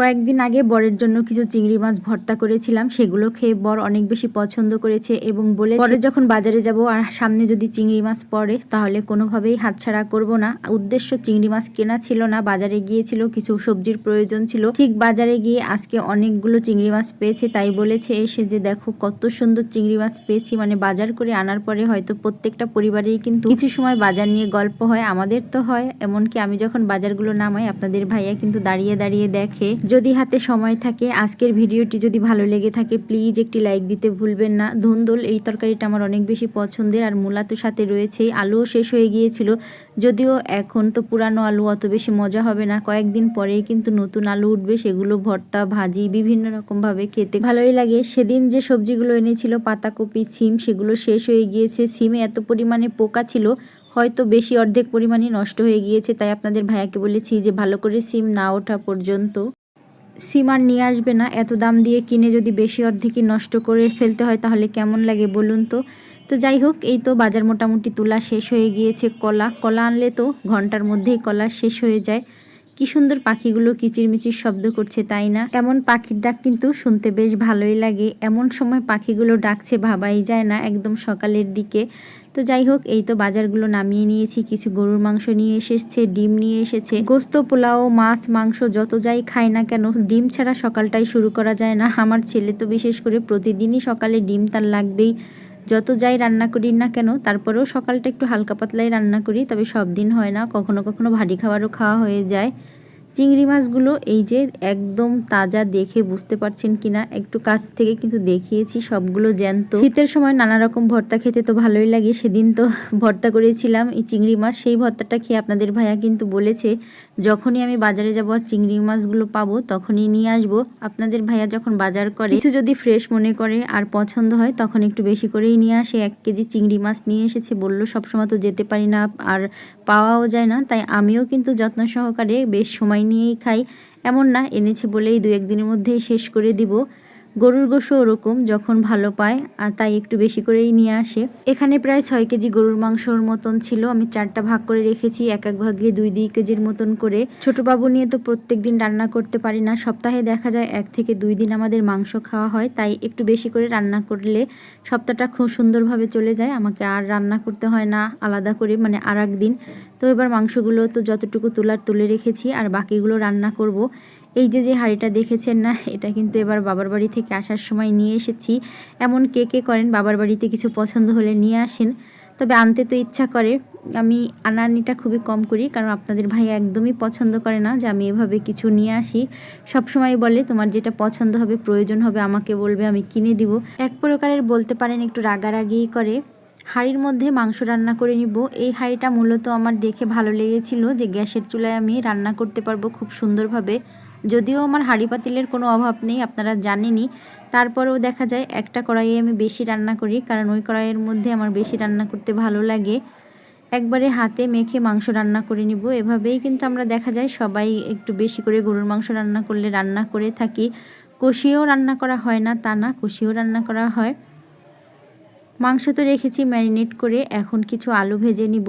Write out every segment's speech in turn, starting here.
কয়েকদিন আগে বরের জন্য কিছু চিংড়ি মাছ ভর্তা করেছিলাম, সেগুলো খেয়ে বর অনেক বেশি পছন্দ করেছে এবং বলে পরে যখন বাজারে যাব আর সামনে যদি চিংড়ি মাছ পড়ে, তাহলে কোনোভাবেই হাতছাড়া করব না। উদ্দেশ্য, চিংড়ি মাছ কেনা ছিল না, বাজারে গিয়েছিল, কিছু সবজির প্রয়োজন ছিল। ঠিক বাজারে গিয়ে আজকে অনেকগুলো চিংড়ি মাছ পেয়েছে, তাই বলেছে এসে যে, দেখো কত সুন্দর চিংড়ি মাছ পেয়েছি। মানে বাজার করে আনার পরে হয়তো প্রত্যেকটা পরিবারেই কিন্তু কিছু সময় বাজার নিয়ে গল্প হয়, আমাদের তো হয়। এমনকি আমি যখন বাজারগুলো নামাই, আপনাদের ভাইয়া কিন্তু দাঁড়িয়ে দাঁড়িয়ে দেখে যদি হাতে সময় থাকে, আজকের ভিডিওটি যদি ভালো লেগে থাকে প্লিজ একটি লাইক দিতে ভুলবেন না। ধুন্দুল, এই তরকারিটা আমার অনেক বেশি পছন্দের আর মূলা তো সাথে রয়েছেই। আলুও শেষ হয়ে গিয়েছিল, যদিও এখন তো পুরানো আলু অত বেশি মজা হবে না। কয়েকদিন পরেই কিন্তু নতুন আলু উঠবে, সেগুলো ভর্তা, ভাজি, বিভিন্ন রকমভাবে খেতে ভালোই লাগে। সেদিন যে সবজিগুলো এনেছিল, পাতাকপি সিম সেগুলো শেষ হয়ে গিয়েছে। সিমে এত পরিমাণে পোকা ছিল, হয়তো বেশি অর্ধেক পরিমাণে নষ্ট হয়ে গিয়েছে, তাই আপনাদের ভাইয়াকে বলেছি যে ভালো করে সিম না ওঠা পর্যন্ত। সিম আর নিয়ে আসবে না? এত দাম দিয়ে কিনে যদি বেশি অর্ধেকই নষ্ট করে ফেলতে হয় তাহলে কেমন লাগে বলুন তো? তো যাই হোক, এই তো বাজার মোটামুটি তোলা শেষ হয়ে গিয়েছে। কলা কলা আনলে তো ঘণ্টার মধ্যেই কলা শেষ হয়ে যায়। কি সুন্দর পাখিগুলো কিচিরমিচির শব্দ করছে, তাই না? এমন পাখির ডাক কিন্তু শুনতে বেশ ভালোই লাগে। এমন সময় পাখিগুলো ডাকছে, ভাবাই যায় না একদম সকালের দিকে। তো যাই হোক, এই তো বাজারগুলো নামিয়ে নিয়েছি। কিছু গরুর মাংস নিয়ে এসেছে, ডিম নিয়ে এসেছে। গোস্ত, পোলাও, মাছ, মাংস যত যাই খাই না কেন, ডিম ছাড়া সকালটাই শুরু করা যায় না। আমার ছেলে তো বিশেষ করে প্রতিদিনই সকালে ডিম তার লাগবেই। যত যাই রান্না করি না কেন, তারপরেও সকালটা একটু হালকা পাতলাই রান্না করি, তবে সব দিন হয় না। কখনো কখনো ভারী খাবারও খাওয়া হয়ে যায়। চিংড়ি মাছগুলো এই যে একদম তাজা দেখে বুঝতে পারছেন কিনা, একটু কাছ থেকে কিন্তু দেখিয়েছি সবগুলো জ্যান্ত। শীতের সময় নানা রকম ভর্তা খেতে তো ভালোই লাগে, সেদিন তো ভর্তা করেছিলাম এই চিংড়ি মাছ, সেই ভর্তাটা খেয়ে আপনাদের ভাইয়া কিন্তু বলেছে, যখনই আমি বাজারে যাব আর চিংড়ি মাছগুলো পাবো, তখনই নিয়ে আসব। আপনাদের ভাইয়া যখন বাজার করে, কিছু যদি ফ্রেশ মনে করে আর পছন্দ হয়, তখন একটু বেশি করেই নিয়ে আসে। এক কেজি চিংড়ি মাছ নিয়ে এসেছে, বলল, সবসময় তো যেতে পারি না, আর পাওয়াও যায় না। তাই আমিও কিন্তু যত্ন সহকারে বেশ সময় নিয়েই খাই। এমন না, এনেছে বলেই দু একদিনের মধ্যেই শেষ করে দিব। গরুর গোশও ওরকম, যখন ভালো পায়, আর তাই একটু বেশি করেই নিয়ে আসে। এখানে প্রায় ছয় কেজি গরুর মাংসর মতন ছিল। আমি চারটা ভাগ করে রেখেছি, এক এক ভাগে দুই দুই কেজির মতন করে। ছোট বাবু নিয়ে তো প্রত্যেক দিন রান্না করতে পারি না। সপ্তাহে দেখা যায় এক থেকে দুই দিন আমাদের মাংস খাওয়া হয়, তাই একটু বেশি করে রান্না করলে সপ্তাহটা খুব সুন্দরভাবে চলে যায়। আমাকে আর রান্না করতে হয় না, আলাদা করে মানে আর দিন। তো এবার মাংসগুলো তো যতটুকু তোলার তুলে রেখেছি আর বাকিগুলো রান্না করব। এই যে যে হাঁড়িটা দেখেছেন না, এটা কিন্তু এবার বাবার বাড়ি থেকে আসার সময় নিয়ে এসেছি। এমন কে কে করেন, বাবার বাড়িতে কিছু পছন্দ হলে নিয়ে আসেন। তবে আনতে তো ইচ্ছা করে। আমি আনানিটা খুবই কম করি, কারণ আপনাদের ভাই একদমই পছন্দ করে না যে আমি এভাবে কিছু নিয়ে আসি। সব সময় বলে, তোমার যেটা পছন্দ হবে, প্রয়োজন হবে, আমাকে বলবে, আমি কিনে দিব। এক প্রকারের বলতে পারেন, একটু রাগারাগিই করে। হাঁড়ির মধ্যে মাংস রান্না করে নিব। এই হাঁড়িটা মূলত আমার দেখে ভালো লেগেছিল যে গ্যাসের চুলায় আমি রান্না করতে পারব খুব সুন্দরভাবে। যদিও আমার হাঁড়ি পাতিলের কোনো অভাব নেই, আপনারা জানেনই। তারপরেও দেখা যায় একটা কড়াইয়ে আমি বেশি রান্না করি, কারণ ওই কড়াইয়ের মধ্যে আমার বেশি রান্না করতে ভালো লাগে। একবারে হাতে মেখে মাংস রান্না করে নিব। এভাবেই কিন্তু আমরা দেখা যায় সবাই একটু বেশি করে গরুর মাংস রান্না করলে রান্না করে থাকি। কষিয়েও রান্না করা হয় না, তা না, কষিয়েও রান্না করা হয়। মাংস তো রেখেছি ম্যারিনেট করে, এখন কিছু আলু ভেজে নিব।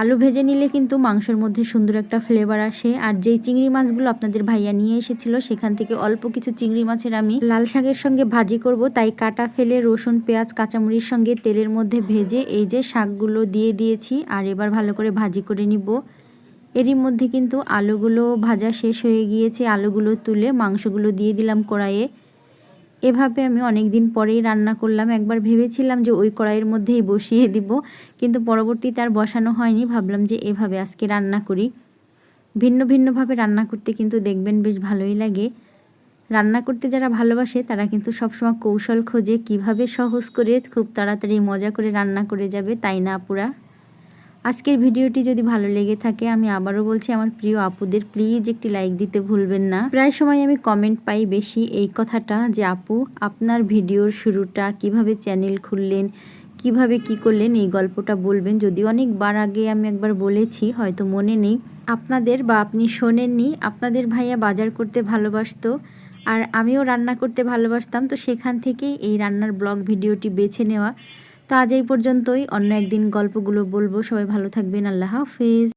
আলু ভেজে নিলে কিন্তু মাংসের মধ্যে সুন্দর একটা ফ্লেভার আসে। আর যেই চিংড়ি মাছগুলো আপনাদের ভাইয়া নিয়ে এসেছিল, সেখান থেকে অল্প কিছু চিংড়ি মাছের আমি লাল শাকের সঙ্গে ভাজি করব। তাই কাটা ফেলে রসুন, পেঁয়াজ কাঁচামরির সঙ্গে তেলের মধ্যে ভেজে এই যে শাকগুলো দিয়ে দিয়েছি, আর এবার ভালো করে ভাজি করে নিব। এরই মধ্যে কিন্তু আলুগুলো ভাজা শেষ হয়ে গিয়েছে। আলুগুলো তুলে মাংসগুলো দিয়ে দিলাম কড়াইয়ে। এভাবে আমি অনেক দিন পরেই রান্না করলাম। একবার ভেবেছিলাম যে ওই কড়াইয়ের মধ্যেই বসিয়ে দিব, কিন্তু পরবর্তীতে আর বসানো হয়নি। ভাবলাম যে এভাবে আজকে রান্না করি। ভিন্ন ভিন্নভাবে রান্না করতে কিন্তু দেখবেন বেশ ভালোই লাগে। রান্না করতে যারা ভালোবাসে, তারা কিন্তু সবসময় কৌশল খোঁজে কীভাবে সহজ করে খুব তাড়াতাড়ি মজা করে রান্না করে যাবে, তাই না আপুরা? আজকের ভিডিওটি যদি ভালো লেগে থাকে, আমি আবারও বলছি আমার প্রিয় আপুদের প্লিজ একটি লাইক দিতে ভুলবেন না। প্রায় সময় আমি কমেন্ট পাই বেশি এই কথাটা যে, আপু, আপনার ভিডিওর শুরুটা কীভাবে চ্যানেল খুললেন, কীভাবে কি করলেন, এই গল্পটা বলবেন। যদি অনেকবার আগে আমি একবার বলেছি, হয়তো মনে নেই। আপনাদের বা আপনি শোনেননি, আপনাদের ভাইয়া বাজার করতে ভালোবাসতো, আর আমিও রান্না করতে ভালোবাসতাম, তো সেখান থেকেই এই রান্নার ব্লগ ভিডিওটি বেছে নেওয়া। তো আজ এই পর্যন্তই। অন্য একদিন গল্পগুলো বলব। সবাই ভালো থাকবেন। আল্লাহ হাফিজ।